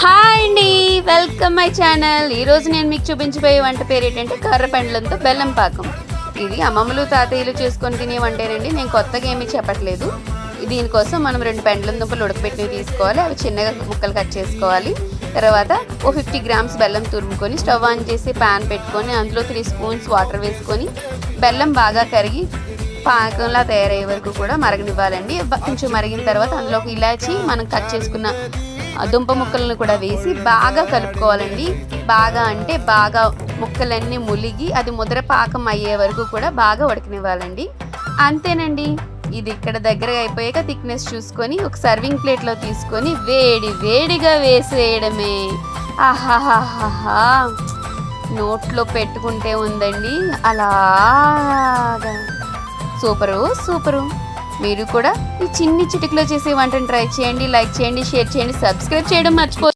Hi అండి welcome my channel. ఈరోజు నేను మీకు చూపించబోయే వంట పేరు ఏంటంటే కర్ర పెండ్లంతో బెల్లం పాకం. ఇది అమ్మమ్మలు తాతయ్యలు చేసుకొని తినే వంటేనండి. నేను కొత్తగా ఏమీ చెప్పట్లేదు. దీనికోసం మనం రెండు పెండ్లం దుంపలు ఉడకపెట్టినవి తీసుకోవాలి. అవి చిన్నగా ముక్కలు కట్ చేసుకోవాలి. తర్వాత ఓ ఫిఫ్టీ గ్రామ్స్ బెల్లం తురుముకొని స్టవ్ ఆన్ చేసి ప్యాన్ పెట్టుకొని అందులో త్రీ స్పూన్స్ వాటర్ వేసుకొని బెల్లం బాగా కరిగి పాకంలా తయారయ్యే వరకు కూడా మరగనివ్వాలండి. కొంచెం మరిగిన తర్వాత అందులో ఒక ఇలాచి మనం కట్ చేసుకున్న దుంప ముక్కలను కూడా వేసి బాగా కలుపుకోవాలండి. బాగా అంటే బాగా ముక్కలన్నీ ములిగి అది ముద్ర పాకం అయ్యే వరకు కూడా బాగా ఉడకనివ్వాలండి. అంతేనండి. ఇది ఇక్కడ దగ్గర అయిపోయాక థిక్నెస్ చూసుకొని ఒక సర్వింగ్ ప్లేట్లో తీసుకొని వేడి వేడిగా వేసేయడమే. ఆహాహాహా నోట్లో పెట్టుకుంటే ఉందండి. అలాగా. Super super. మీరు కూడా ఈ చిన్ని చిటికలో చేసే వంటను ట్రై చేయండి లైక్ చేయండి షేర్ చేయండి సబ్స్క్రైబ్ చేయడం మర్చిపో